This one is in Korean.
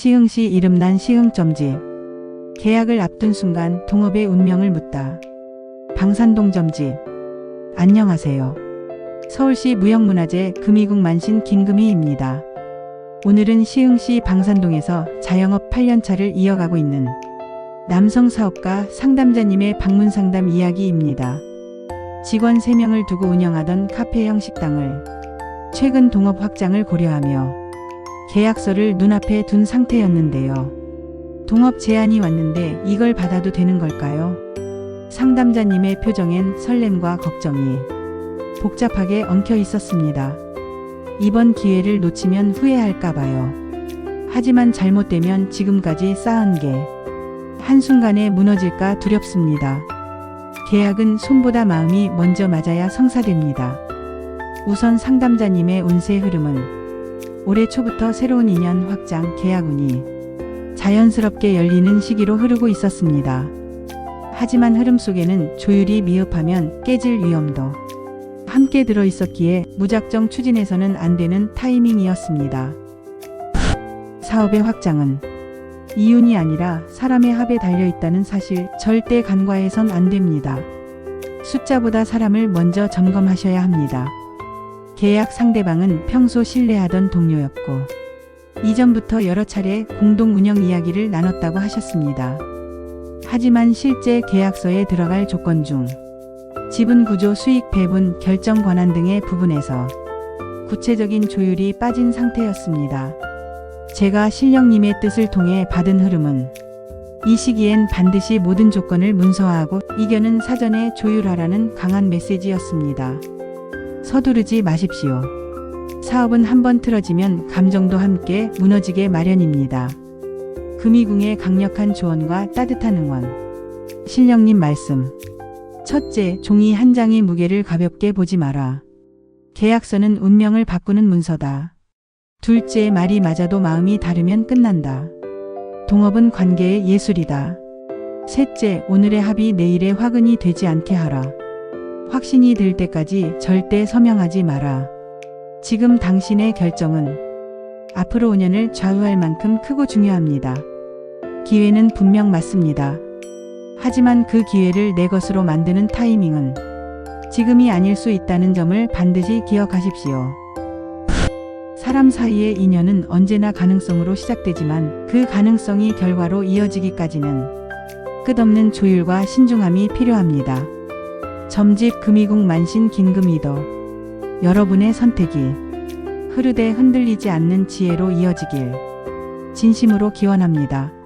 시흥시 이름난 시흥점집. 계약을 앞둔 순간 동업의 운명을 묻다. 방산동 점집. 안녕하세요. 서울시 무형문화재 금이국 만신 김금희입니다. 오늘은 시흥시 방산동에서 자영업 8년차를 이어가고 있는 남성 사업가 상담자님의 방문 상담 이야기입니다. 직원 3명을 두고 운영하던 카페형 식당을 최근 동업 확장을 고려하며 계약서를 눈앞에 둔 상태였는데요. 동업 제안이 왔는데 이걸 받아도 되는 걸까요? 상담자님의 표정엔 설렘과 걱정이 복잡하게 엉켜 있었습니다. 이번 기회를 놓치면 후회할까봐요. 하지만 잘못되면 지금까지 쌓은 게 한순간에 무너질까 두렵습니다. 계약은 손보다 마음이 먼저 맞아야 성사됩니다. 우선 상담자님의 운세 흐름은 올해 초부터 새로운 인연 확장 계약운이 자연스럽게 열리는 시기로 흐르고 있었습니다. 하지만 흐름 속에는 조율이 미흡하면 깨질 위험도 함께 들어 있었기에 무작정 추진해서는 안 되는 타이밍이었습니다. 사업의 확장은 이윤이 아니라 사람의 합에 달려 있다는 사실 절대 간과해선 안 됩니다. 숫자보다 사람을 먼저 점검하셔야 합니다. 계약 상대방은 평소 신뢰하던 동료였고 이전부터 여러 차례 공동 운영 이야기를 나눴다고 하셨습니다. 하지만 실제 계약서에 들어갈 조건 중 지분 구조 수익 배분 결정 권한 등의 부분에서 구체적인 조율이 빠진 상태였습니다. 제가 신령님의 뜻을 통해 받은 흐름은 이 시기엔 반드시 모든 조건을 문서화하고 이견은 사전에 조율하라는 강한 메시지였습니다. 서두르지 마십시오. 사업은 한번 틀어지면 감정도 함께 무너지게 마련입니다. 금이궁의 강력한 조언과 따뜻한 응원. 신령님 말씀. 첫째, 종이 한 장의 무게를 가볍게 보지 마라. 계약서는 운명을 바꾸는 문서다. 둘째, 말이 맞아도 마음이 다르면 끝난다. 동업은 관계의 예술이다. 셋째, 오늘의 합이 내일의 화근이 되지 않게 하라. 확신이 들 때까지 절대 서명하지 마라. 지금 당신의 결정은 앞으로 5년을 좌우할 만큼 크고 중요합니다. 기회는 분명 맞습니다. 하지만 그 기회를 내 것으로 만드는 타이밍은 지금이 아닐 수 있다는 점을 반드시 기억하십시오. 사람 사이의 인연은 언제나 가능성으로 시작되지만 그 가능성이 결과로 이어지기까지는 끝없는 조율과 신중함이 필요합니다. 점집 금이국 만신 긴금이도 여러분의 선택이 흐르되 흔들리지 않는 지혜로 이어지길 진심으로 기원합니다.